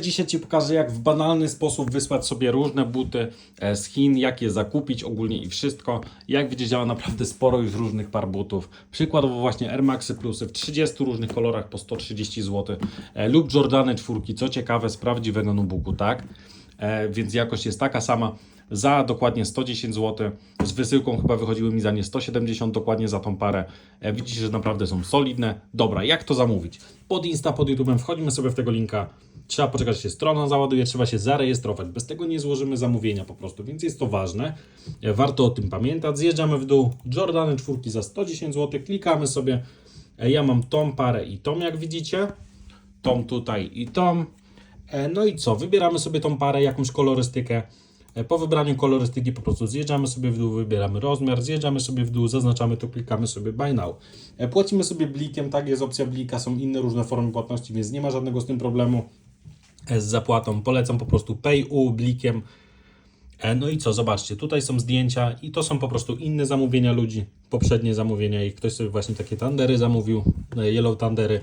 Dzisiaj Ci pokażę, jak w banalny sposób wysłać sobie różne buty e, z Chin, jak je zakupić ogólnie i wszystko. Jak widzicie, działa naprawdę sporo już różnych par butów. Przykładowo właśnie Air Maxy Plusy w 30 różnych kolorach po 130 zł e, lub Jordany czwórki, co ciekawe, z prawdziwego nubuku, tak? E, więc jakość jest taka sama. Za dokładnie 110 zł. Z wysyłką chyba wychodziły mi za nie 170 dokładnie za tą parę. E, widzicie, że naprawdę są solidne. Dobra, jak to zamówić? Pod Insta, pod YouTube'em wchodzimy sobie w tego linka. Trzeba poczekać, się strona załaduje, trzeba się zarejestrować. Bez tego nie złożymy zamówienia po prostu, więc jest to ważne. E, Warto o tym pamiętać. Zjeżdżamy w dół. Jordany czwórki za 110 zł. Klikamy sobie. E, Ja mam tą parę i tą, jak widzicie. Tą tutaj i tą. No i co? Wybieramy sobie tą parę, jakąś kolorystykę. E, Po wybraniu kolorystyki po prostu zjeżdżamy sobie w dół, wybieramy rozmiar, zjeżdżamy sobie w dół, zaznaczamy to, klikamy sobie buy now. E, Płacimy sobie blikiem, tak jest opcja blika, są inne różne formy płatności, więc nie ma żadnego z tym problemu e, z zapłatą. Polecam po prostu PayU blikiem. No i co, zobaczcie, tutaj są zdjęcia i to są po prostu inne zamówienia ludzi, poprzednie zamówienia i ktoś sobie właśnie takie tandery zamówił, yellow tandery.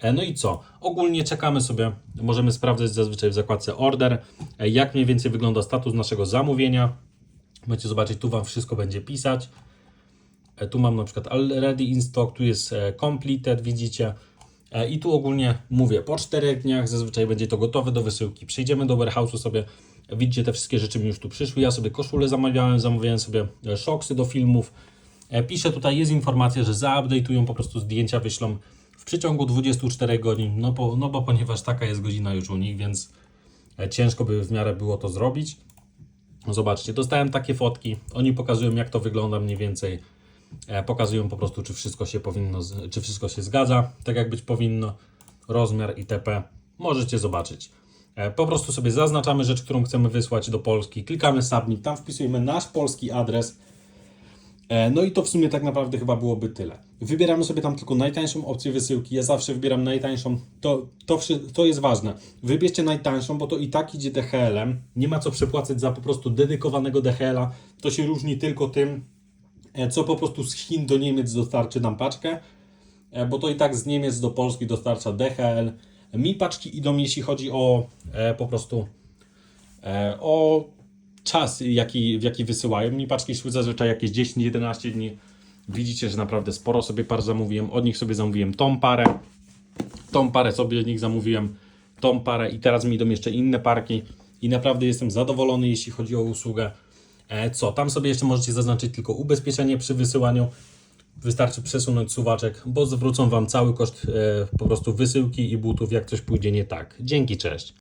E, No i co? Ogólnie czekamy sobie, możemy sprawdzać zazwyczaj w zakładce order, e, jak mniej więcej wygląda status naszego zamówienia. Możecie zobaczyć, tu Wam wszystko będzie pisać. E, Tu mam na przykład already in stock, tu jest completed, widzicie. I tu ogólnie mówię, po 4 dniach zazwyczaj będzie to gotowe do wysyłki. Przejdziemy do warehouse'u sobie, widzicie te wszystkie rzeczy mi już tu przyszły. Ja sobie koszulę zamawiałem, zamawiałem sobie szoksy do filmów. Piszę tutaj, jest informacja, że zaupdate'ują, po prostu zdjęcia wyślą w przeciągu 24 godzin, no bo, no bo ponieważ taka jest godzina już u nich, więc e, ciężko by w miarę było to zrobić. Zobaczcie, dostałem takie fotki, oni pokazują jak to wygląda mniej więcej, e, pokazują po prostu czy wszystko się powinno, czy wszystko się zgadza, tak jak być powinno, rozmiar itp. Możecie zobaczyć. E, Po prostu sobie zaznaczamy rzecz, którą chcemy wysłać do Polski, klikamy submit, tam wpisujemy nasz polski adres, No i to w sumie tak naprawdę chyba byłoby tyle. Wybieramy sobie tam tylko najtańszą opcję wysyłki. Ja zawsze wybieram najtańszą. To, to, to jest ważne. Wybierzcie najtańszą, bo to i tak idzie DHL-em. Nie ma co przepłacać za po prostu dedykowanego DHL-a. To się różni tylko tym, e, co po prostu z Chin do Niemiec dostarczy nam paczkę, e, bo to i tak z Niemiec do Polski dostarcza DHL. Mi paczki idą, jeśli chodzi o e, po prostu o czas, jaki, w jaki wysyłają. Mi paczki szły zazwyczaj jakieś 10-11 dni. Widzicie, że naprawdę sporo sobie par zamówiłem. Od nich sobie zamówiłem tą parę. Tą parę sobie od nich zamówiłem. Tą parę i teraz mi idą jeszcze inne parki. I naprawdę jestem zadowolony, jeśli chodzi o usługę. E, co? Tam sobie jeszcze możecie zaznaczyć tylko ubezpieczenie przy wysyłaniu. Wystarczy przesunąć suwaczek, bo zwrócą Wam cały koszt e, po prostu wysyłki i butów, jak coś pójdzie nie tak. Dzięki, cześć.